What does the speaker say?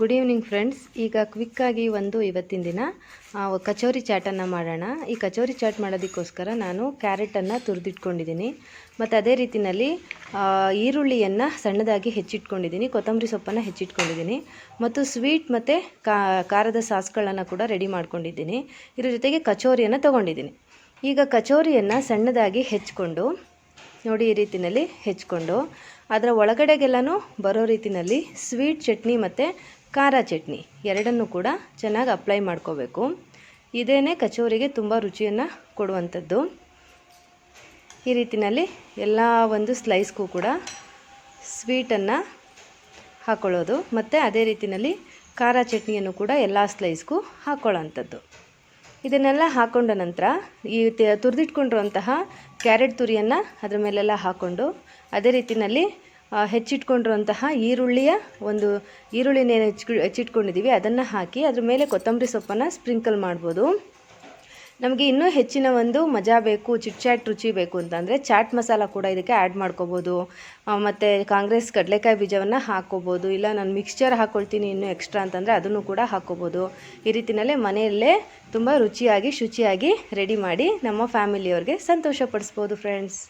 Good evening friends ಈಗ ಕ್ವಿಕ್ಕಾಗಿ ಒಂದು ಇವತ್ತಿನ ದಿನ ಕಚೋರಿ ಚಾಟನ್ನು ಮಾಡೋಣ. ಈ ಕಚೋರಿ ಚಾಟ್ ಮಾಡೋದಕ್ಕೋಸ್ಕರ ನಾನು ಕ್ಯಾರೆಟನ್ನು ತುರಿದಿಟ್ಕೊಂಡಿದ್ದೀನಿ. ಮತ್ತು ಅದೇ ರೀತಿಯಲ್ಲಿ ಈರುಳ್ಳಿಯನ್ನು ಸಣ್ಣದಾಗಿ ಹೆಚ್ಚಿಟ್ಕೊಂಡಿದ್ದೀನಿ, ಕೊತ್ತಂಬರಿ ಸೊಪ್ಪನ್ನು ಹೆಚ್ಚಿಟ್ಕೊಂಡಿದ್ದೀನಿ. ಮತ್ತು ಸ್ವೀಟ್ ಮತ್ತು ಖಾರದ ಸಾಸ್ಗಳನ್ನು ಕೂಡ ರೆಡಿ ಮಾಡ್ಕೊಂಡಿದ್ದೀನಿ. ಇದ್ರ ಜೊತೆಗೆ ಕಚೋರಿಯನ್ನು ತೊಗೊಂಡಿದ್ದೀನಿ. ಈಗ ಕಚೋರಿಯನ್ನು ಸಣ್ಣದಾಗಿ ಹೆಚ್ಕೊಂಡು ನೋಡಿ ಈ ರೀತಿಯಲ್ಲಿ ಹೆಚ್ಕೊಂಡು ಅದರ ಒಳಗಡೆಗೆಲ್ಲನೂ ಬರೋ ರೀತಿಯಲ್ಲಿ ಸ್ವೀಟ್ ಚಟ್ನಿ ಮತ್ತು ಖಾರ ಚಟ್ನಿ. ಎರಡನ್ನೂ ಕೂಡ ಚೆನ್ನಾಗಿ ಅಪ್ಲೈ ಮಾಡ್ಕೋಬೇಕು. ಇದೇನೇ ಕಚೋರಿಗೆ ತುಂಬ ರುಚಿಯನ್ನು ಕೊಡುವಂಥದ್ದು. ಈ ರೀತಿಯಲ್ಲಿ ಎಲ್ಲ ಒಂದು ಸ್ಲೈಸ್ಗೂ ಕೂಡ ಸ್ವೀಟನ್ನು ಹಾಕ್ಕೊಳ್ಳೋದು ಮತ್ತು ಅದೇ ರೀತಿಯಲ್ಲಿ ಖಾರ ಚಟ್ನಿಯನ್ನು ಕೂಡ ಎಲ್ಲ ಸ್ಲೈಸ್ಗೂ ಹಾಕ್ಕೊಳ್ಳೋಂಥದ್ದು ಇದನ್ನೆಲ್ಲ ಹಾಕ್ಕೊಂಡ ನಂತರ ಈ ತುರಿದಿಟ್ಕೊಂಡಿರುವಂತಹ ಕ್ಯಾರೆಟ್ ತುರಿಯನ್ನು ಅದರ ಮೇಲೆಲ್ಲ ಹಾಕ್ಕೊಂಡು ಅದೇ ರೀತಿಯಲ್ಲಿ ಹೆಚ್ಚಿಟ್ಕೊಂಡಿರುವಂತಹ ಈರುಳ್ಳಿಯ ಒಂದು ಈರುಳ್ಳಿನ ಹೆಚ್ಚು ಹೆಚ್ಚಿಟ್ಕೊಂಡಿದ್ದೀವಿ. ಅದನ್ನು ಹಾಕಿ ಅದ್ರ ಮೇಲೆ ಕೊತ್ತಂಬರಿ ಸೊಪ್ಪನ್ನು ಸ್ಪ್ರಿಂಕಲ್ ಮಾಡ್ಬೋದು. ನಮಗೆ ಇನ್ನೂ ಹೆಚ್ಚಿನ ಒಂದು ಮಜಾ ಬೇಕು, ಚಿಟ್ ಚಾಟ್ ರುಚಿ ಬೇಕು ಅಂತಂದರೆ ಚಾಟ್ ಮಸಾಲ ಕೂಡ ಇದಕ್ಕೆ ಆ್ಯಡ್ ಮಾಡ್ಕೋಬೋದು. ಮತ್ತು ಕಾಂಗ್ರೆಸ್ ಕಡಲೆಕಾಯಿ ಬೀಜವನ್ನು ಹಾಕ್ಕೋಬೋದು. ಇಲ್ಲ, ನಾನು ಮಿಕ್ಸ್ಚರ್ ಹಾಕ್ಕೊಳ್ತೀನಿ ಇನ್ನೂ ಎಕ್ಸ್ಟ್ರಾ ಅಂತಂದರೆ ಅದನ್ನು ಕೂಡ ಹಾಕ್ಕೋಬೋದು. ಈ ರೀತಿಯಲ್ಲೇ ಮನೆಯಲ್ಲೇ ತುಂಬ ರುಚಿಯಾಗಿ ಶುಚಿಯಾಗಿ ರೆಡಿ ಮಾಡಿ ನಮ್ಮ ಫ್ಯಾಮಿಲಿಯವ್ರಿಗೆ ಸಂತೋಷಪಡಿಸ್ಬೋದು ಫ್ರೆಂಡ್ಸ್